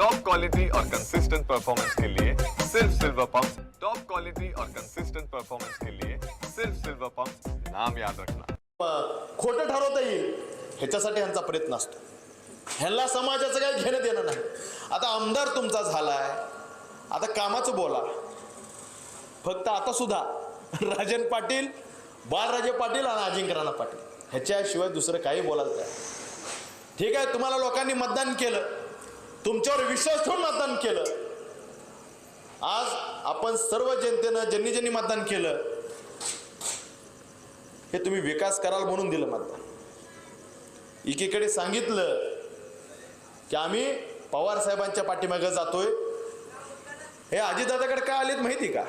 Top quality और consistent performance के लिए सिर्फ सिल्वर पंप टॉप क्वालिटी और कंसिस्टेंट परफॉर्मेंस के लिए सिर्फ सिल्वर पंप नाम याद रखना। खोटं ठरवता येईल ह्याच्यासाठी ह्यांचा प्रयत्न असतो. ह्यांना समाजाचं काही घेणं देणं नाही. आता आमदार तुमचा झालाय. आता कामाचं बोला. फक्त आता सुद्धा राजन पाटील बाळराजे पाटील आणि अजिंक्य राणा पाटील. ह्याच्याशिवाय दुसरं काही बोलायचं नाही. ठीक आहे तुम्हाला लोकांनी मतदान केलं. तुमच्यावर विश्वास ठेवून मतदान केलं. आज आपण सर्व जनतेनं ज्यांनी ज्यांनी मतदान केलं हे तुम्ही विकास कराल म्हणून दिलं मतदान. एकीकडे सांगितलं की आम्ही पवार साहेबांच्या पाठीमागे जातोय. हे अजितदादाकडे काय आलेत माहिती का?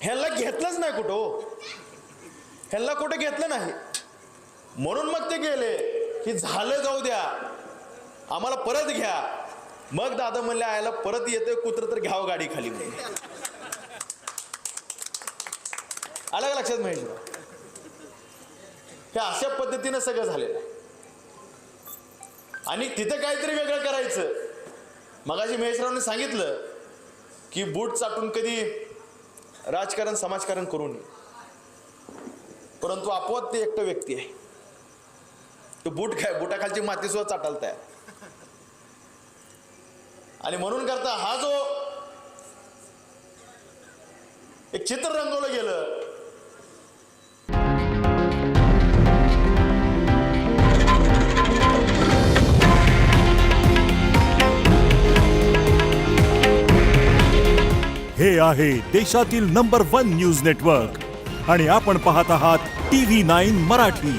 ह्याला घेतलंच नाही कुठं हो. ह्याला कुठं घेतलं नाही. म्हणून मग ते गेले की झालं जाऊ द्या. आम्हाला परत घ्या. मग दादा म्हणले आयला परत येतोय कुत्र तर घ्यावं गाडी खाली म्हणजे आलं का लक्षात महेश? हे अशा पद्धतीनं सगळं झालेलं आणि तिथं काहीतरी वेगळं करायचं. मगाशी महेशरावने सांगितलं की बूट चाटून कधी राजकारण समाजकारण करू नये. परंतु आपोआप ते एकटं व्यक्ती आहे. तो बूट काय बुटाखालची माती सुद्धा चाटायला तयार आणि म्हणून करता हा जो एक चित्र रंगवलं गेलं. हे आहे देशातील नंबर वन न्यूज नेटवर्क आणि आपण पाहत आहात टी व्ही नाईन मराठी.